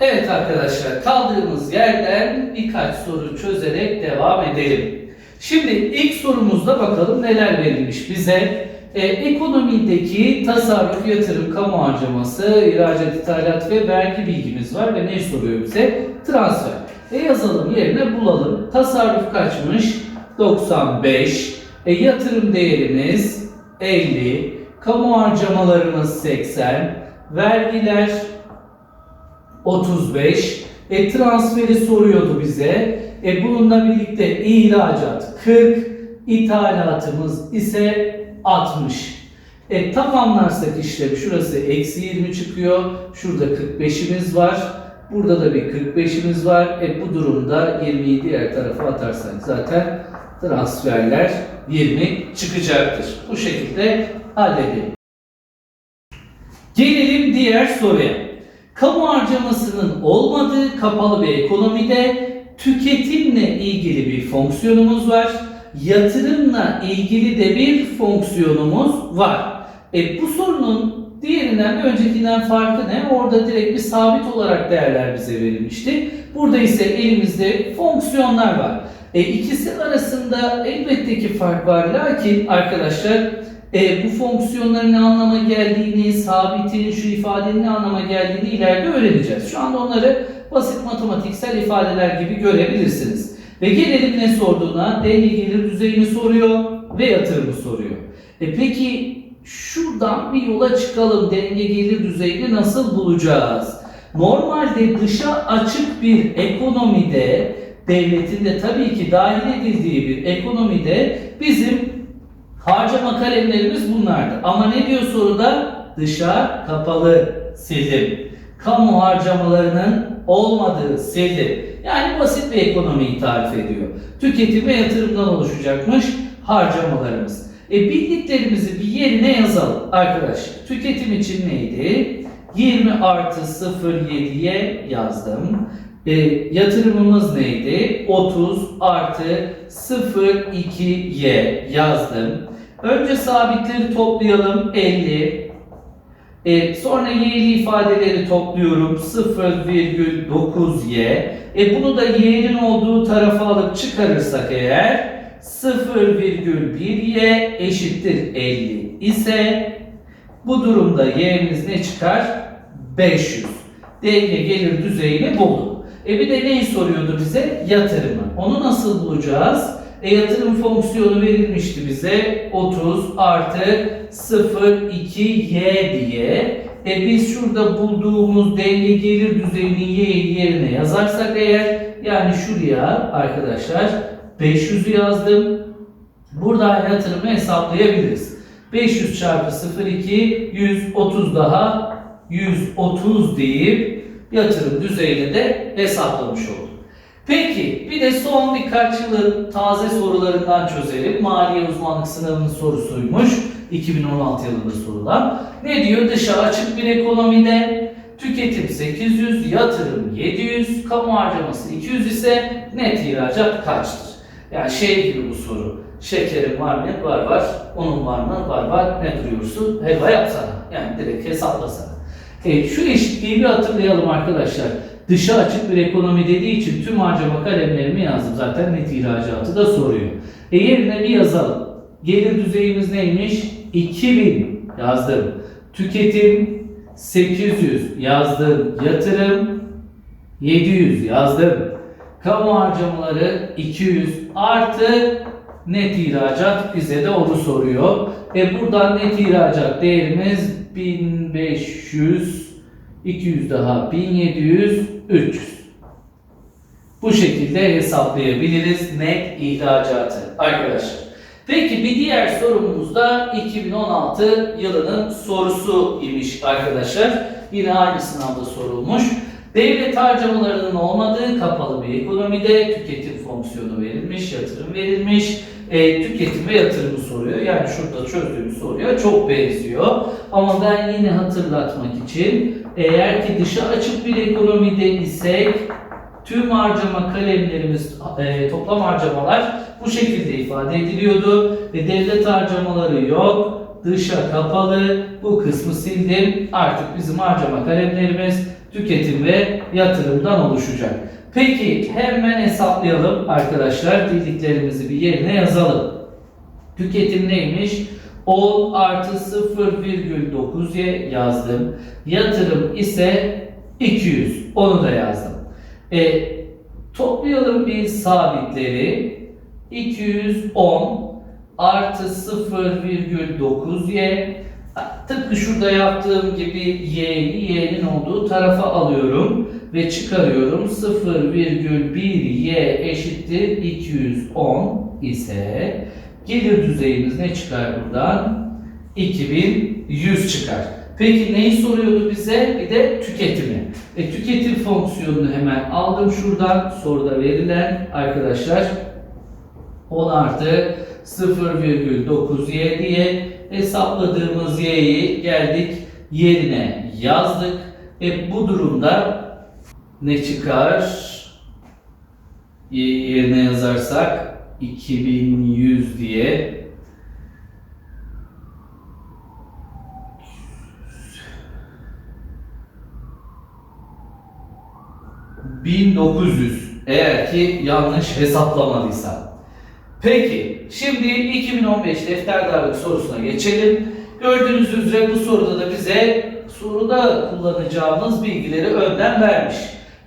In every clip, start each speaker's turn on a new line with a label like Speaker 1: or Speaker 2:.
Speaker 1: Evet arkadaşlar kaldığımız yerden birkaç soru çözerek devam edelim. Şimdi ilk sorumuzda bakalım neler verilmiş bize. Ee, ekonomideki tasarruf, yatırım, kamu harcaması, ihracat, ithalat ve vergi bilgimiz var ve ne soruyor bize? Transfer. E yazalım yerine bulalım. Tasarruf kaçmış? 95. E, yatırım değerimiz 50. Kamu harcamalarımız 80. Vergiler 35. E transferi soruyordu bize. E bununla birlikte ihracat 40, ithalatımız ise 60. E tamamlarsak işlemi şurası eksi 20 çıkıyor. Şurada 45'imiz var. Burada da bir 45'imiz var. E bu durumda 20'yi diğer tarafa atarsak zaten transferler 20 çıkacaktır. Bu şekilde halledelim. Gelelim diğer soruya. Kamu harcamasının olmadığı kapalı bir ekonomide tüketimle ilgili bir fonksiyonumuz var. Yatırımla ilgili de bir fonksiyonumuz var. E, bu sorunun diğerinden öncekinden farkı ne? Orada direkt bir sabit olarak değerler bize verilmişti. Burada ise elimizde fonksiyonlar var. E, ikisi arasında elbette ki fark var. Lakin arkadaşlar e, bu fonksiyonların ne anlama geldiğini, sabitin, şu ifadenin ne anlama geldiğini ileride öğreneceğiz. Şu anda onları basit matematiksel ifadeler gibi görebilirsiniz. Ve gelelim ne sorduğuna, denge gelir düzeyini soruyor ve yatırımı soruyor. E peki şuradan bir yola çıkalım. Denge gelir düzeyini nasıl bulacağız? Normalde dışa açık bir ekonomide, devletin de tabii ki dahil edildiği bir ekonomide bizim Harcama kalemlerimiz bunlardı. Ama ne diyor soruda? Dışa kapalı sildim. Kamu harcamalarının olmadığı sildim. Yani basit bir ekonomiyi tarif ediyor. Tüketim ve yatırımdan oluşacakmış harcamalarımız. E bildiklerimizi bir yerine yazalım arkadaşlar. Tüketim için neydi? 20 artı 0,7'ye yazdım. E, yatırımımız neydi? 30 artı 0,2'ye yazdım. Önce sabitleri toplayalım 50. E, sonra y'li ifadeleri topluyorum 0,9y. E, bunu da y'nin olduğu tarafa alıp çıkarırsak eğer 0,1y eşittir 50 ise bu durumda y'miz ne çıkar? 500. Denge gelir düzeyini bulduk. E bir de neyi soruyordu bize? Yatırımı. Onu nasıl bulacağız? E yatırım fonksiyonu verilmişti bize 30 artı 0,2y diye. E biz şurada bulduğumuz denge gelir düzeyini y yerine yazarsak eğer yani şuraya arkadaşlar 500'ü yazdım. Buradan yatırımı hesaplayabiliriz. 500 çarpı 0,2 130 daha 130 deyip yatırım düzeyini de hesaplamış olduk. Peki bir de son birkaç yılın taze sorularından çözelim. Maliye uzmanlık sınavının sorusuymuş. 2016 yılında sorulan. Ne diyor? Dışa açık bir ekonomide tüketim 800, yatırım 700, kamu harcaması 200 ise net ihracat kaçtır? Yani şey gibi bu soru. Şekerin var mı? Var var. Unun var mı? Var var. Ne duruyorsun? Helva yapsana. Yani direkt hesaplasana. E, şu eşitliği bir hatırlayalım arkadaşlar. Dışa açık bir ekonomi dediği için tüm harcama kalemlerimi yazdım. Zaten net ihracatı da soruyor. E yerine bir yazalım. Gelir düzeyimiz neymiş? 2000 yazdım. Tüketim 800 yazdım. Yatırım 700 yazdım. Kamu harcamaları 200 artı net ihracat bize de onu soruyor. E buradan net ihracat değerimiz 1500 200 daha 1700 300. Bu şekilde hesaplayabiliriz net ihracatı arkadaşlar. Peki bir diğer sorumuz da 2016 yılının sorusu imiş arkadaşlar. Yine aynı sınavda sorulmuş. Devlet harcamalarının olmadığı kapalı bir ekonomide tüketim fonksiyonu verilmiş, yatırım verilmiş. E, tüketim ve yatırımı soruyor. Yani şurada çözdüğümüz soruya çok benziyor. Ama ben yine hatırlatmak için eğer ki dışa açık bir ekonomide isek tüm harcama kalemlerimiz, e, toplam harcamalar bu şekilde ifade ediliyordu. Ve devlet harcamaları yok. Dışa kapalı. Bu kısmı sildim. Artık bizim harcama kalemlerimiz tüketim ve yatırımdan oluşacak. Peki hemen hesaplayalım arkadaşlar. Bildiklerimizi bir yerine yazalım. Tüketim neymiş? 10 artı 0,9'ye yazdım. Yatırım ise 200. Onu da yazdım. E, toplayalım bir sabitleri. 210 artı 0,9y tıpkı şurada yaptığım gibi y'yi y'nin olduğu tarafa alıyorum ve çıkarıyorum. 0,1y eşittir 210 ise gelir düzeyimiz ne çıkar buradan? 2100 çıkar. Peki neyi soruyordu bize? Bir de tüketimi. E, tüketim fonksiyonunu hemen aldım şuradan. Soruda verilen arkadaşlar 10 artı 0,9y diye hesapladığımız y'yi geldik yerine yazdık. E, bu durumda ne çıkar? Y yerine yazarsak 2100 diye 1900 eğer ki yanlış hesaplamadıysam. Peki şimdi 2015 defterdarlık sorusuna geçelim. Gördüğünüz üzere bu soruda da bize soruda kullanacağımız bilgileri önden vermiş.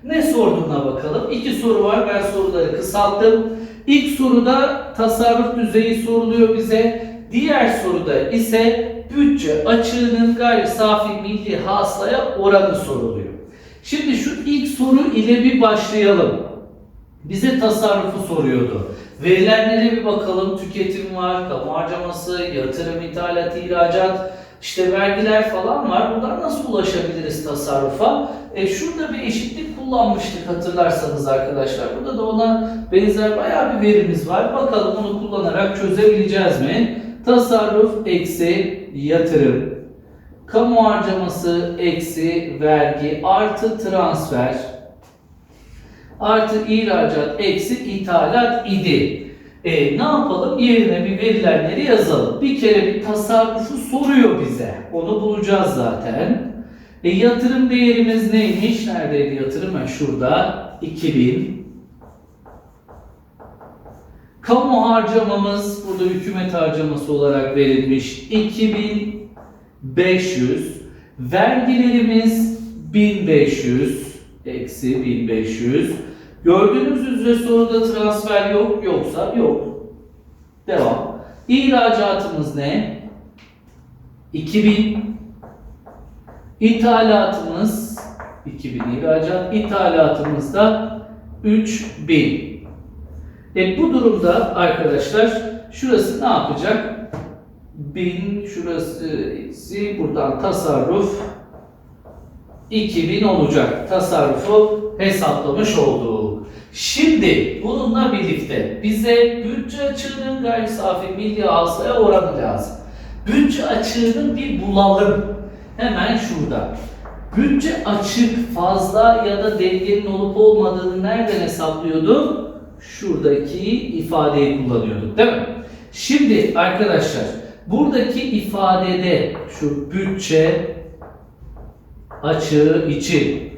Speaker 1: Ne sorduğuna bakalım. İki soru var. Ben soruları kısalttım. İlk soruda tasarruf düzeyi soruluyor bize. Diğer soruda ise bütçe açığının gayri safi milli hasılaya oranı soruluyor. Şimdi şu ilk soru ile bir başlayalım. Bize tasarrufu soruyordu. Verilenlere bir bakalım. Tüketim var, kamu harcaması, yatırım, ithalat, ihracat, işte vergiler falan var. Buradan nasıl ulaşabiliriz tasarrufa? E, şurada bir eşitlik kullanmıştık hatırlarsanız arkadaşlar. Burada da ona benzer bayağı bir verimiz var. Bakalım onu kullanarak çözebileceğiz mi? Tasarruf eksi yatırım, kamu harcaması eksi vergi artı transfer artı ihracat eksi ithalat idi. E, ne yapalım? Yerine bir verilenleri yazalım. Bir kere bir tasarrufu soruyor bize. Onu bulacağız zaten. E, yatırım değerimiz neymiş? Neredeydi yatırım? Ha, şurada. 2000. Kamu harcamamız burada hükümet harcaması olarak verilmiş. 2500. Vergilerimiz 1500 eksi 1500. Gördüğünüz üzere soruda transfer yok yoksa yok. Devam. İhracatımız ne? 2000. İthalatımız 2000 ihracat. İthalatımız da 3000. E bu durumda arkadaşlar şurası ne yapacak? 1000 şurası buradan tasarruf 2000 olacak. Tasarrufu hesaplamış olduk. Şimdi bununla birlikte bize bütçe açığının gayri safi milli hasılaya oranı lazım. Bütçe açığını bir bulalım. Hemen şurada. Bütçe açık fazla ya da dengenin olup olmadığını nereden hesaplıyorduk? Şuradaki ifadeyi kullanıyorduk değil mi? Şimdi arkadaşlar buradaki ifadede şu bütçe açığı için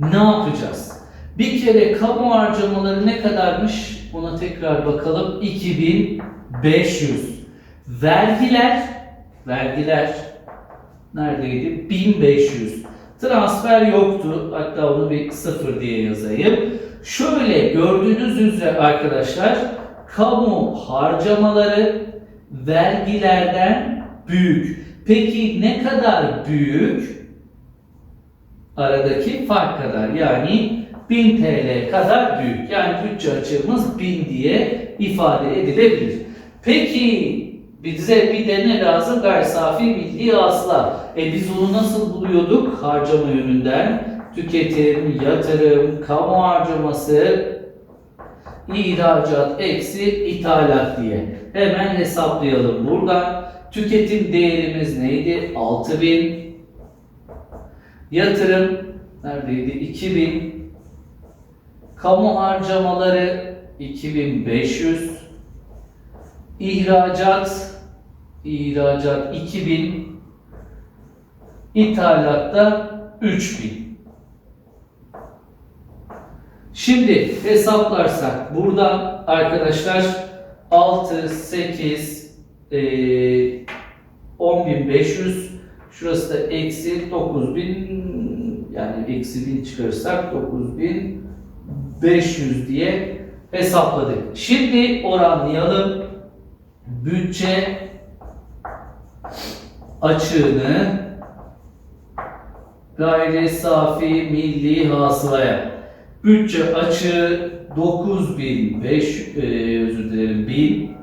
Speaker 1: ne yapacağız? Bir kere kamu harcamaları ne kadarmış? Ona tekrar bakalım. 2500. Vergiler vergiler neredeydi? 1500. Transfer yoktu. Hatta onu bir sıfır diye yazayım. Şöyle gördüğünüz üzere arkadaşlar kamu harcamaları vergilerden büyük. Peki ne kadar büyük? aradaki fark kadar yani 1000 TL kadar büyük. Yani bütçe açığımız 1000 diye ifade edilebilir. Peki bize bir de ne lazım? Gayri safi milli hasıla. E biz onu nasıl buluyorduk? Harcama yönünden. Tüketim, yatırım, kamu harcaması, ihracat eksi ithalat diye. Hemen hesaplayalım buradan. Tüketim değerimiz neydi? 6000 Yatırım neredeydi? 2000. Kamu harcamaları 2500. İhracat ihracat 2000. İthalatta 3000. Şimdi hesaplarsak buradan arkadaşlar 6, 8, eee 10.500 şurası da eksi 9.000 yani eksi 1000 çıkarırsak 9.500 diye hesapladık. Şimdi oranlayalım. Bütçe açığını gayri safi milli hasılaya. Bütçe açığı 9005 e, özür dilerim 1000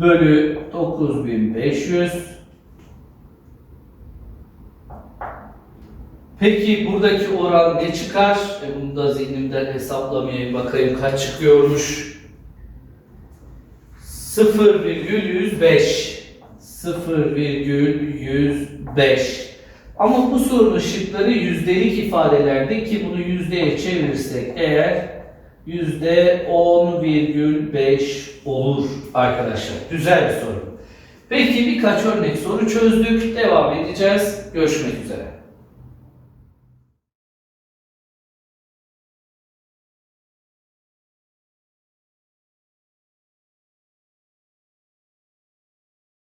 Speaker 1: bölü 9500 Peki buradaki oran ne çıkar? E bunu da zihnimden hesaplamaya bakayım kaç çıkıyormuş. 0,105 0,105 Ama bu sorunun şıkları yüzdelik ifadelerdi ki bunu yüzdeye çevirirsek eğer yüzde 10,5 olur arkadaşlar. Güzel bir soru. Peki birkaç örnek soru çözdük. Devam edeceğiz. Görüşmek üzere.